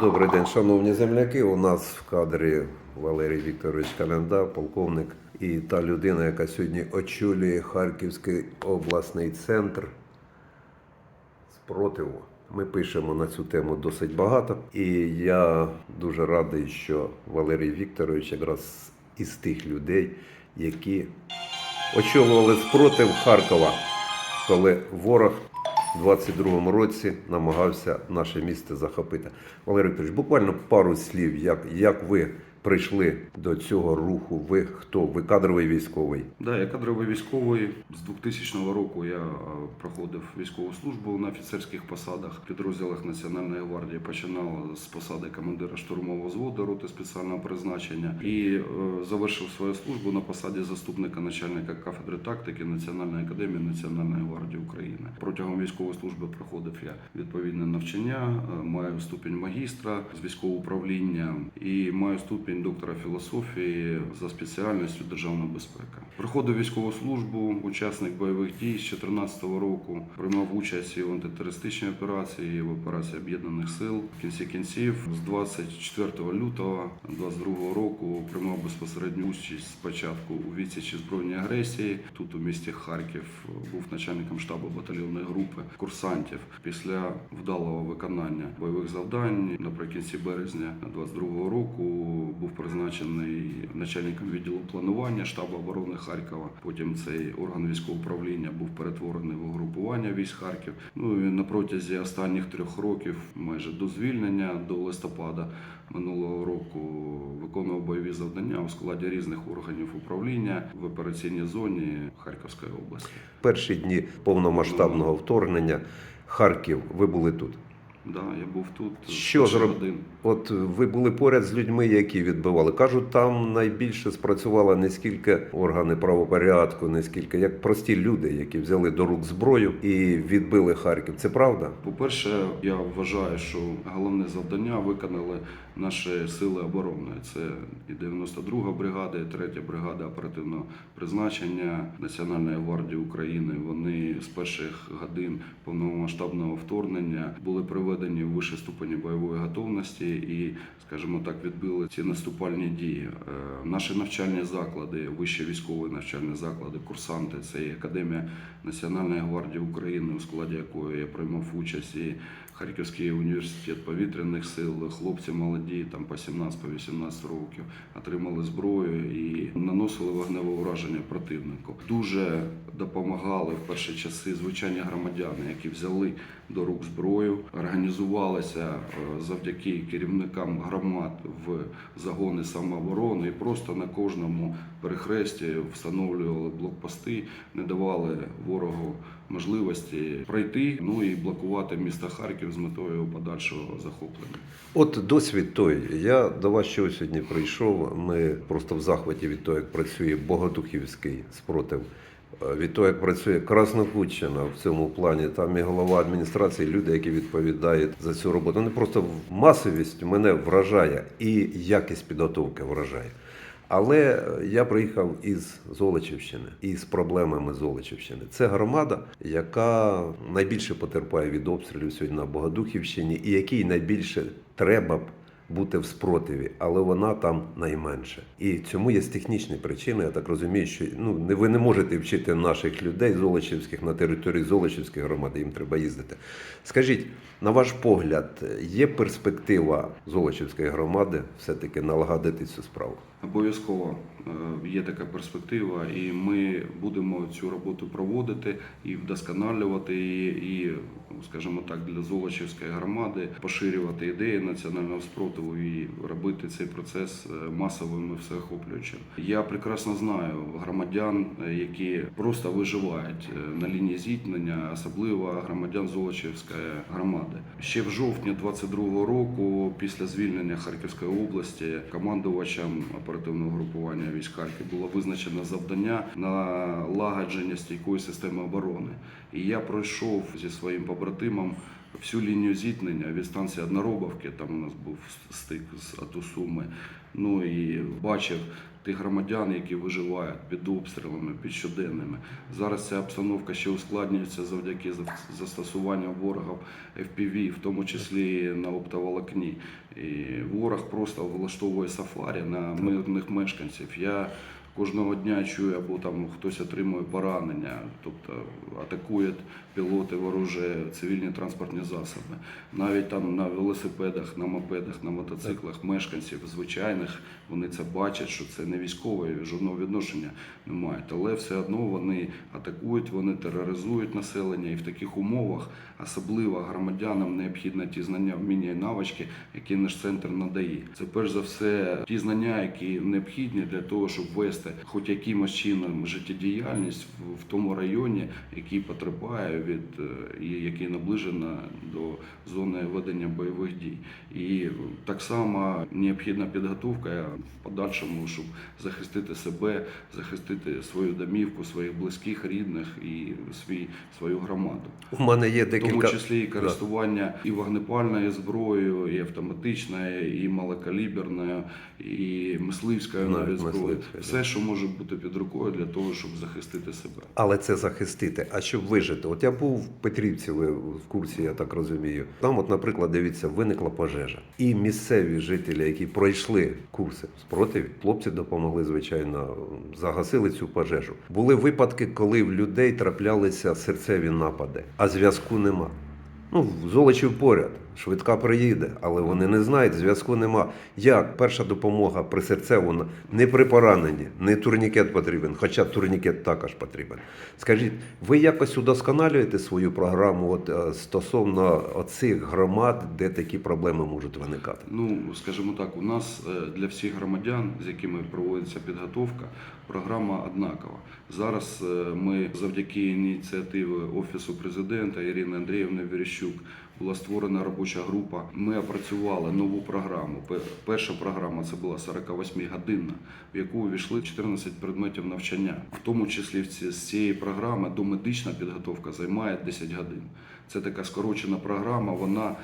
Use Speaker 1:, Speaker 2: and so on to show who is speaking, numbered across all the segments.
Speaker 1: Добрий день, шановні земляки. У нас в кадрі Валерій Вікторович Календа, полковник, і та людина, яка сьогодні очолює Харківський обласний центр спротиву. Ми пишемо на цю тему досить багато, і я дуже радий, що Валерій Вікторович якраз із тих людей, які очолювали спротив Харкова, коли ворог 22-му році намагався наше місто захопити. Валерій Вікторович, буквально пару слів, як, як ви прийшли до цього руху? Ви хто? Ви кадровий військовий?
Speaker 2: Да, я кадровий військовий. З 2000 року я е, проходив військову службу на офіцерських посадах підрозділах Національної гвардії. Починав з посади командира штурмового взводу роти спеціального призначення і е, завершив свою службу на посаді заступника начальника кафедри тактики Національної академії Національної гвардії України. Протягом військової служби проходив я відповідне навчання, е, маю ступінь магістра з військового управління і маю ступінь доктора філософії за спеціальністю державна безпека. Проходив військову службу, учасник бойових дій з 2014 року, приймав участь і в антитерористичній операції, і в операції об'єднаних сил. В кінці кінців з 24 лютого 2022 року приймав безпосередню участь спочатку у відсічі збройної агресії. Тут у місті Харків був начальником штабу батальйонної групи курсантів. Після вдалого виконання бойових завдань наприкінці березня 22 року був призначений начальником відділу планування штабу оборони Харкова. Потім цей орган військового управління був перетворений в угрупування військ Харків. Ну і на протязі останніх трьох років, майже до звільнення до листопада минулого року, виконував бойові завдання у складі різних органів управління в операційній зоні Харківської області.
Speaker 1: Перші дні повномасштабного вторгнення Харків. Ви були тут.
Speaker 2: Да, я був тут
Speaker 1: Що
Speaker 2: перших
Speaker 1: зроб-
Speaker 2: годин.
Speaker 1: От ви були поряд з людьми, які відбивали. Кажуть, там найбільше спрацювало не скільки органи правопорядку, не скільки як прості люди, які взяли до рук зброю і відбили Харків. Це правда?
Speaker 2: По-перше, я вважаю, що головне завдання виконали наші сили оборони. Це і 92-га бригада, і 3 бригада оперативного призначення Національної гвардії України. Вони з перших годин повномасштабного вторгнення були приведені в вищі ступені бойової готовності і, скажімо так, відбили ці наступальні дії. Е, Наші навчальні заклади, вищі військові навчальні заклади, курсанти, це і Академія Національної гвардії України, у складі якої я приймав участь, і Харківський університет повітряних сил, хлопці молоді, там по 17-18 років, отримали зброю і наносили вогневе ураження противнику. Дуже допомагали в перші часи звичайні громадяни, які взяли до рук зброю, організувалися е, завдяки керівникам громад в загони самооборони. І просто на кожному перехресті встановлювали блокпости, не давали ворогу можливості пройти, ну і блокувати місто Харків з метою подальшого захоплення.
Speaker 1: От досвід той. Я до вас ще сьогодні прийшов. Ми просто в захваті від того, як працює Богодухівський спротив. е, Від того, як працює Краснокутщина в цьому плані, там і голова адміністрації, люди, які відповідають за цю роботу. Вони просто масовість мене вражає і якість підготовки вражає. Але я приїхав із Золочівщини і з проблемами Золочівщини. Це громада, яка найбільше потерпає від обстрілів сьогодні на Богодухівщині, і якій найбільше треба бути в спротиві, але вона там найменше. І цьому є технічні причини. Я так розумію, що ну не ви не можете вчити наших людей золочівських на території Золочівської громади. Їм треба їздити. Скажіть, на ваш погляд, є перспектива Золочівської громади все-таки налагодити цю справу?
Speaker 2: Обов'язково е, є така перспектива, і ми будемо цю роботу проводити і вдосконалювати її, і, скажімо так, для Золочівської громади поширювати ідеї національного спротиву і робити цей процес е, масовим і всеохоплюючим. Я прекрасно знаю громадян, е, які просто виживають на лінії зіткнення, особливо громадян Золочівської громади. Ще в жовтні 22-го року, після звільнення Харківської області, командувачем оперативного групування військ Харків було визначено завдання налагодження стійкої системи оборони. І я пройшов зі своїм побратимом всю лінію зіткнення від станції Одноробовки, там у нас був стик з Атусуми, Ну і бачив тих громадян, які виживають під обстрілами, під щоденними. Зараз ця обстановка ще ускладнюється завдяки за- застосуванню ворогів FPV, в тому числі на оптоволокні. І ворог просто влаштовує сафарі на мирних мешканців. Я кожного дня чую, або там хтось отримує поранення, тобто атакують пілоти, вороже цивільні транспортні засоби. Навіть там на велосипедах, на мопедах, на мотоциклах мешканців звичайних вони це бачать, що це не військове, жодного відношення не мають. Але все одно вони атакують, вони тероризують населення, і в таких умовах особливо громадянам необхідно ті знання, вміння і навички, які наш центр надає. Це перш за все ті знання, які необхідні для того, щоб вести хоч якимось чином життєдіяльність в, тому районі, який потерпає від е, і який наближена до зони ведення бойових дій. І так само необхідна підготовка в подальшому, щоб захистити себе, захистити свою домівку, своїх близьких, рідних і свій свою громаду.
Speaker 1: У мене є
Speaker 2: В тому числі і користування і вогнепальною зброєю, і автоматичною, і малокаліберною, і мисливською
Speaker 1: навіть
Speaker 2: зброєю. Все, що може бути під рукою для того, щоб захистити себе.
Speaker 1: Але це захистити. А щоб вижити? От я був в Петрівці, ви в курсі, я так розумію. Там, от, наприклад, дивіться, виникла пожежа. І місцеві жителі, які пройшли курси спротиві, хлопці допомогли, звичайно, загасили цю пожежу. Були випадки, коли в людей траплялися серцеві напади, а зв'язку нема. Ну, Золочів поряд. Швидка приїде, але вони не знають, зв'язку нема. Як перша допомога при серцевому не при пораненні, не турнікет потрібен, хоча турнікет також потрібен. Скажіть, ви якось удосконалюєте свою програму от, е, стосовно оцих громад, де такі проблеми можуть виникати?
Speaker 2: Ну, скажімо так, у нас е, для всіх громадян, з якими проводиться підготовка, програма однакова. Зараз е, ми завдяки ініціативи Офісу президента Ірини Андріївни Верещук була створена робоча група. Ми опрацювали нову програму. Перша програма це була 48 годинна, в яку увійшли 14 предметів навчання. В тому числі з цієї програми домедична підготовка займає 10 годин. Це така скорочена програма. Вона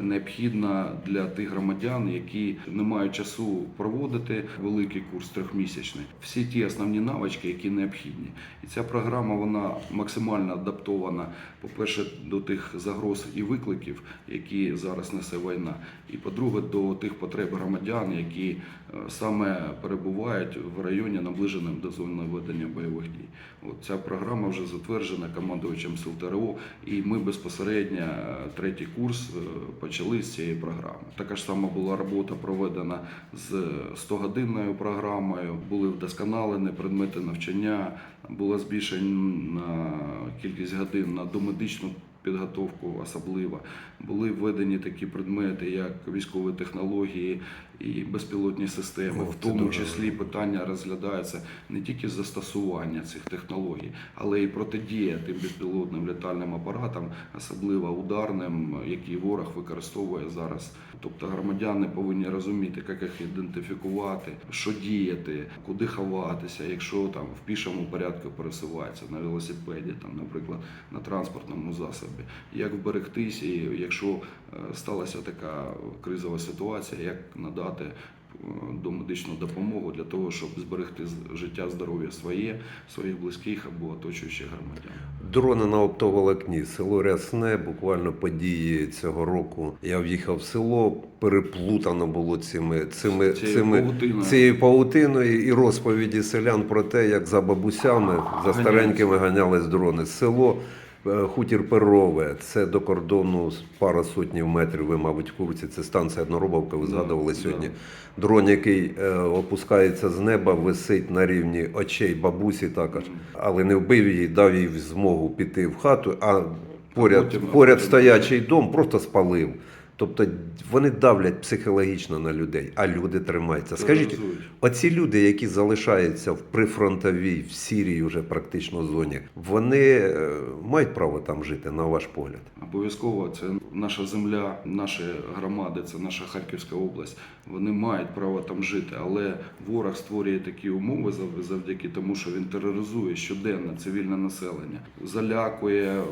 Speaker 2: необхідна для тих громадян, які не мають часу проводити великий курс трьохмісячний. Всі ті основні навички, які необхідні. І ця програма вона максимально адаптована, по-перше, до тих загроз і викликів, які зараз несе війна, і по-друге, до тих потреб громадян, які е, саме перебувають в районі, наближеним до зони ведення бойових дій. От ця програма вже затверджена командувачем сил ТРО, і ми безпосередньо е, третій курс е, почали з цієї програми. Така ж сама була робота проведена з 100-годинною програмою, були вдосконалені предмети навчання, була збільшена кількість годин на домедичну підготовку особливо. Були введені такі предмети, як військові технології і безпілотні системи,
Speaker 1: О,
Speaker 2: в тому
Speaker 1: дуже
Speaker 2: числі питання розглядається не тільки застосування цих технологій, але й протидія тим безпілотним літальним апаратам, особливо ударним, які ворог використовує зараз. Тобто громадяни повинні розуміти, як їх ідентифікувати, що діяти, куди ховатися, якщо там в пішому порядку пересуваються на велосипеді, там, наприклад, на транспортному засобі, як вберегтися, і якщо е, сталася така кризова ситуація, як надати е, домедичну допомогу для того, щоб зберегти життя, здоров'я своє, своїх близьких або оточуючих громадян.
Speaker 1: Дрони на оптоволокні, село Рясне, буквально події цього року. Я в'їхав в село, переплутано було цими, цими,
Speaker 2: Цією
Speaker 1: цими
Speaker 2: павутиною.
Speaker 1: цією павутиною і розповіді селян про те, як за бабусями, за старенькими ганялись дрони. Село Хутір Перове, це до кордону пара сотнів метрів. Ви, мабуть, в курсі. Це станція Одноробовка. Ви згадували
Speaker 2: да.
Speaker 1: сьогодні. Дрон, який е, опускається з неба, висить на рівні очей бабусі також, але не вбив її, дав їй змогу піти в хату, а поряд,
Speaker 2: потім- а потім-
Speaker 1: стоячий дом просто спалив. Тобто вони давлять психологічно на людей, а люди тримаються. Скажіть, оці люди, які залишаються в прифронтовій, в сірій уже практично зоні, вони е, мають право там жити, на ваш погляд?
Speaker 2: Обов'язково це наша земля, наші громади, це наша Харківська область. Вони мають право там жити, але ворог створює такі умови зав- завдяки тому, що він тероризує щоденно цивільне населення, залякує,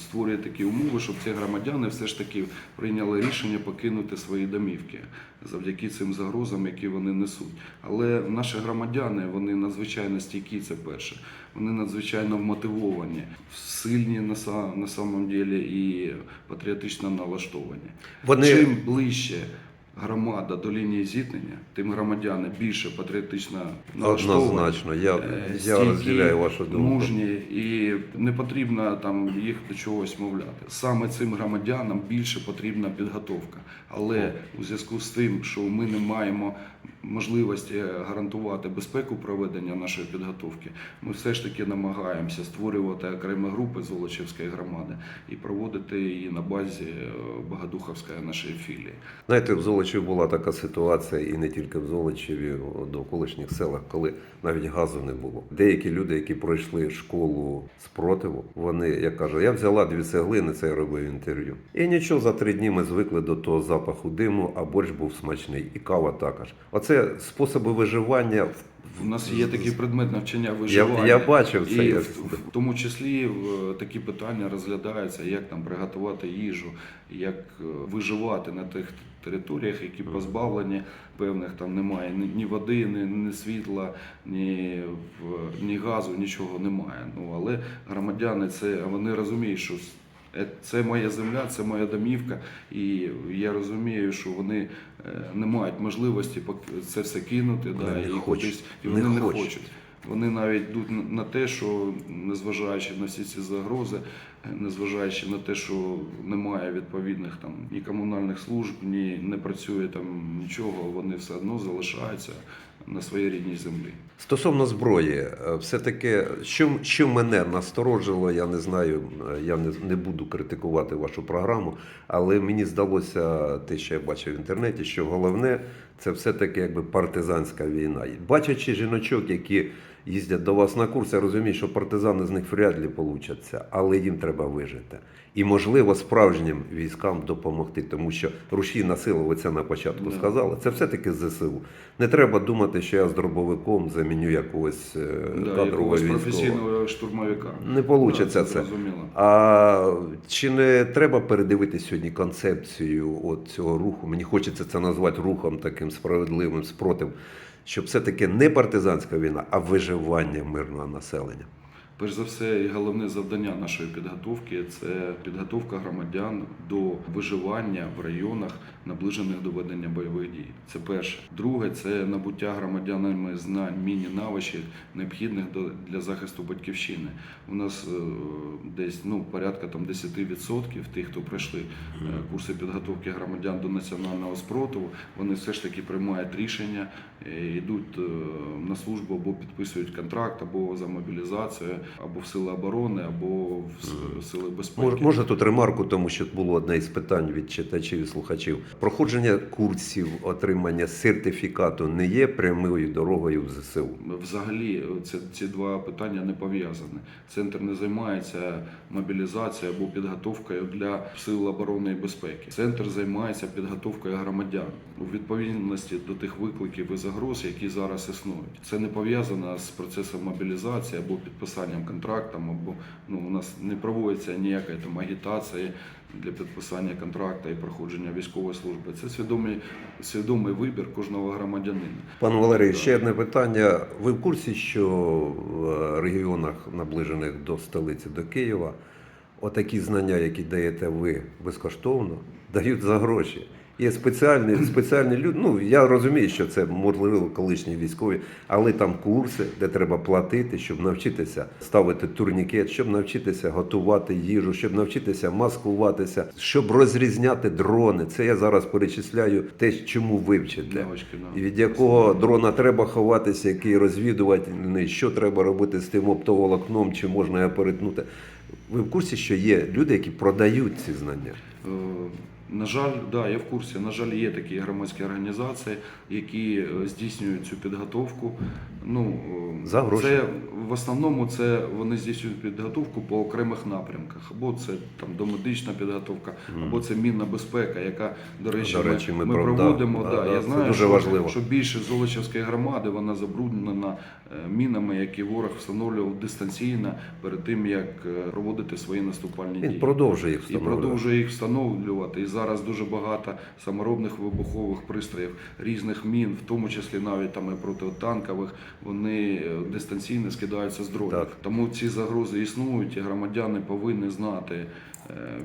Speaker 2: створює такі умови, щоб ці громадяни все ж таки прийняли рішення покинути свої домівки завдяки цим загрозам, які вони несуть. Але наші громадяни вони надзвичайно стійкі. Це перше. Вони надзвичайно вмотивовані, сильні на, на самом ділі і патріотично налаштовані.
Speaker 1: Вони
Speaker 2: Чим ближче громада до лінії зіткнення, тим громадяни більше патріотично налаштовані.
Speaker 1: однозначно, я,
Speaker 2: Е,
Speaker 1: я розділяю вашу думку.
Speaker 2: мужні і не потрібно там їх до чогось мовляти. Саме цим громадянам більше потрібна підготовка. Але у зв'язку з тим, що ми не маємо можливості гарантувати безпеку проведення нашої підготовки, ми все ж таки намагаємося створювати окремі групи Золочівської громади і проводити її на базі е, Богодуховської нашої філії.
Speaker 1: Знаєте, в Золочеві була така ситуація, і не тільки в Золочеві, в довколишніх селах, коли навіть газу не було. Деякі люди, які пройшли школу спротиву, вони, як кажу, я взяла дві цеглини, це я робив інтерв'ю. І нічого, за три дні ми звикли до того запаху диму, а борщ був смачний, і кава також. Оце способи виживання. в-
Speaker 2: У нас є такий предмет навчання виживання.
Speaker 1: я бачив це.
Speaker 2: І
Speaker 1: я-
Speaker 2: в, в тому числі в, такі питання розглядаються, як там приготувати їжу, як е, виживати на тих територіях, які позбавлені певних там немає ні, води, ні, ні світла, ні, в- ні газу, нічого немає. Ну але громадяни це вони розуміють, що е, це моя земля, це моя домівка, і я розумію, що вони е, не мають можливості це все кинути,
Speaker 1: Вони
Speaker 2: да,
Speaker 1: не
Speaker 2: і
Speaker 1: хочуть.
Speaker 2: кудись, і
Speaker 1: Не
Speaker 2: вони не
Speaker 1: хочуть.
Speaker 2: хочуть. Вони навіть йдуть на- на те, що незважаючи на всі ці загрози, е, незважаючи на те, що немає відповідних там ні комунальних служб, ні не працює там нічого, вони все одно залишаються на своїй рідній землі.
Speaker 1: Стосовно зброї, е, все-таки, що, що мене насторожило, я не знаю, е, я не, не буду критикувати вашу програму, але мені здалося те, що я бачив в інтернеті, що головне це все-таки якби партизанська війна. Бачачи жіночок, які їздять до вас на курс, я розумію, що партизани з них вряд ли получаться, але їм треба вижити. І можливо справжнім військам допомогти, тому що ви це на початку
Speaker 2: Да.
Speaker 1: сказали, це все-таки ЗСУ. Не треба думати, що я з дробовиком заміню якогось е,
Speaker 2: Да,
Speaker 1: кадрового
Speaker 2: якогось
Speaker 1: військового.
Speaker 2: професійного штурмовика.
Speaker 1: Не вийде
Speaker 2: Да,
Speaker 1: це.
Speaker 2: зрозуміло.
Speaker 1: А чи не треба передивитися сьогодні концепцію от цього руху? Мені хочеться це назвати рухом таким справедливим спротив, щоб все-таки не партизанська війна, а виживання мирного населення.
Speaker 2: Перш за все, і головне завдання нашої підготовки це підготовка громадян до виживання в районах, наближених до ведення бойових дій. Це перше. Друге, це набуття громадянами знань, міні навичок, необхідних до- для захисту батьківщини. У нас е, десь ну порядка там 10% тих, хто пройшли е, курси підготовки громадян до національного спротиву, вони все ж таки приймають рішення, е, йдуть на службу або підписують контракт, або за мобілізацію, або в сили оборони, або в сили безпеки.
Speaker 1: Мож, може тут ремарку, тому що було одне із питань від читачів і слухачів. Проходження курсів, отримання сертифікату не є прямою дорогою в ЗСУ.
Speaker 2: Взагалі, це ці два питання не пов'язані. Центр не займається мобілізацією або підготовкою для сил оборони і безпеки. Центр займається підготовкою громадян у відповідності до тих викликів і загроз, які зараз існують. Це не пов'язано з процесом мобілізації або підписанням контрактом, або ну у нас не проводиться ніякої там агітації для підписання контракту і проходження військової служби. Це свідомий, свідомий вибір кожного громадянина.
Speaker 1: Пане Валерій, ще одне питання. Ви в курсі, що в регіонах, наближених до столиці, до Києва, отакі знання, які даєте ви безкоштовно, дають за гроші. Є спеціальні, спеціальні люди. Ну я розумію, що це можливо колишні військові, але там курси, де треба платити, щоб навчитися ставити турнікет, щоб навчитися готувати їжу, щоб навчитися маскуватися, щоб розрізняти дрони. Це я зараз перечисляю те, чому ви вчите. І від якого дрона треба ховатися, який розвідувальний, що треба робити з тим оптоволокном, чи можна його перетнути. Ви в курсі, що є люди, які продають ці знання?
Speaker 2: На жаль, да, я в курсі. На жаль, є такі громадські організації, які е, здійснюють цю підготовку. Ну е,
Speaker 1: За гроші.
Speaker 2: це в основному це вони здійснюють підготовку по окремих напрямках. Або це там домедична підготовка, або це мінна безпека, яка до речі,
Speaker 1: До речі, ми
Speaker 2: ми,
Speaker 1: про-
Speaker 2: проводимо.
Speaker 1: да,
Speaker 2: Да,
Speaker 1: да,
Speaker 2: я
Speaker 1: це
Speaker 2: знаю,
Speaker 1: дуже
Speaker 2: що,
Speaker 1: важливо.
Speaker 2: що більше Золочівської громади вона забруднена е, мінами, які ворог встановлював дистанційно перед тим, як проводити свої наступальні дії.
Speaker 1: Продовжує їх
Speaker 2: І продовжує їх встановлювати. І зараз дуже багато саморобних вибухових пристроїв, різних мін, в тому числі навіть там і протитанкових, вони е, дистанційно скидаються з дронів.
Speaker 1: Так.
Speaker 2: Тому ці загрози існують, і громадяни повинні знати,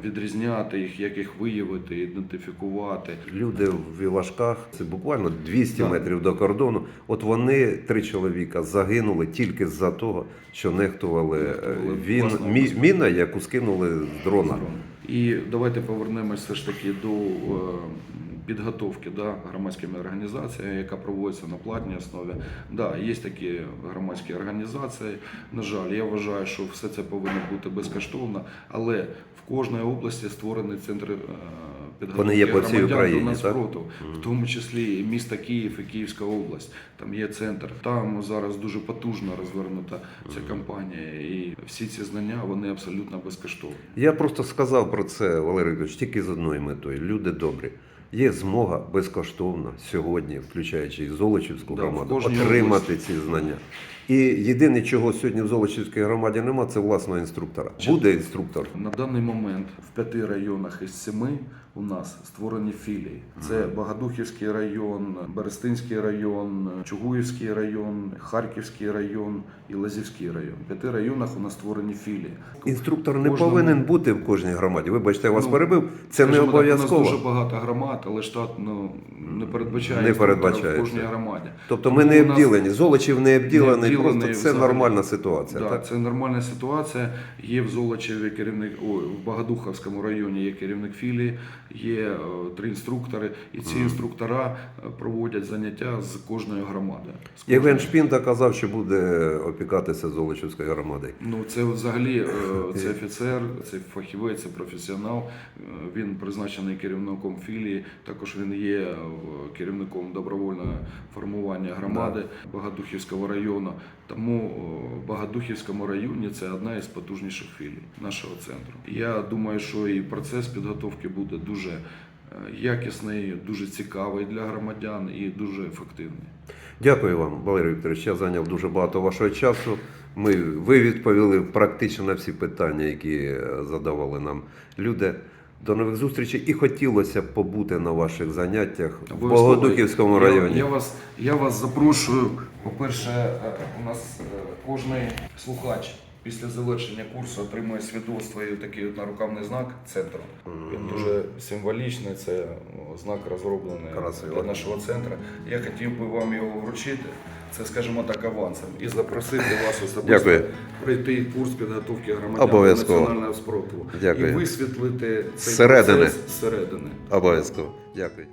Speaker 2: відрізняти їх, як їх виявити, ідентифікувати.
Speaker 1: Люди в Івашках, це буквально 200
Speaker 2: Так.
Speaker 1: метрів до кордону. От вони, три чоловіка, загинули тільки з-за того, що нехтували, е,
Speaker 2: Нехтували
Speaker 1: він, мі, міна, яку скинули з дрона.
Speaker 2: І давайте повернемось все ж таки до е, підготовки да, громадськими організаціями, яка проводиться на платній основі. Да, є такі громадські організації. На жаль, я вважаю, що все це повинно бути безкоштовно, але в кожній області створений центр е, підготовки
Speaker 1: Вони є по всій Україні,
Speaker 2: до
Speaker 1: так?
Speaker 2: нацпроту, в тому числі і місто Київ і Київська область. Там є центр. Там зараз дуже потужно розвернута ця кампанія, і всі ці знання вони абсолютно безкоштовні.
Speaker 1: Я просто сказав про це, Валерій Вікторович, тільки з одною метою. Люди добрі. Є змога безкоштовно сьогодні, включаючи і Золочівську
Speaker 2: Да,
Speaker 1: громаду, отримати
Speaker 2: області.
Speaker 1: ці знання. І єдине, чого сьогодні в Золочівській громаді немає, це власного інструктора. Буде інструктор.
Speaker 2: На даний момент в п'яти районах із семи у нас створені філії. Це Богодухівський район, Берестинський район, Чугуївський район, Харківський район і Лазівський район. В п'яти районах у нас створені філії.
Speaker 1: Інструктор не
Speaker 2: Кожному-
Speaker 1: повинен бути в кожній громаді. Вибачте, я вас
Speaker 2: Ну,
Speaker 1: перебив. Це не
Speaker 2: так, У
Speaker 1: обов'язково.
Speaker 2: нас дуже багато громад, але штат ну, не передбачає
Speaker 1: Не передбачає
Speaker 2: в кожній громаді.
Speaker 1: Тобто
Speaker 2: Тому
Speaker 1: ми не
Speaker 2: у нас-
Speaker 1: обділені. Золочів не обділений,
Speaker 2: Не обділений
Speaker 1: просто це
Speaker 2: взагалі.
Speaker 1: нормальна ситуація.
Speaker 2: Да,
Speaker 1: так?
Speaker 2: це нормальна ситуація. Є в Золочеві керівник, ой, в Богодуховському районі є керівник філії, є е, три інструктори, і ці інструктора е, проводять заняття з кожної громади. З
Speaker 1: Євген. Шпінта казав, що буде опікатися Золочівською громадою.
Speaker 2: Ну, це взагалі е, це офіцер, це фахівець, це професіонал. Е, Він призначений керівником філії. Також він є е, керівником добровольного формування громади Богодухівського району. Тому е, в Богодухівському районі це одна із потужніших філій нашого центру. Я думаю, що і процес підготовки буде дуже е, якісний, дуже цікавий для громадян і дуже ефективний.
Speaker 1: Дякую вам, Валерій Вікторович. Я зайняв дуже багато вашого часу. Ми, ви відповіли практично на всі питання, які е, задавали нам люди. До нових зустрічей і хотілося б побути на ваших заняттях в Богодухівському районі.
Speaker 2: Я, вас, я вас запрошую. По-перше, е, у нас е, кожний слухач після завершення курсу отримує свідоцтво і такий от нарукавний знак центру. Він дуже символічний, це знак розроблений
Speaker 1: Красиво.
Speaker 2: для нашого центру. Я хотів би вам його вручити. Це, скажімо так, авансом. І запросити вас особисто
Speaker 1: Дякую.
Speaker 2: пройти курс підготовки громадян до національного спротиву.
Speaker 1: Дякую.
Speaker 2: І висвітлити цей
Speaker 1: Середини.
Speaker 2: процес зсередини.
Speaker 1: Обов'язково. Дякую.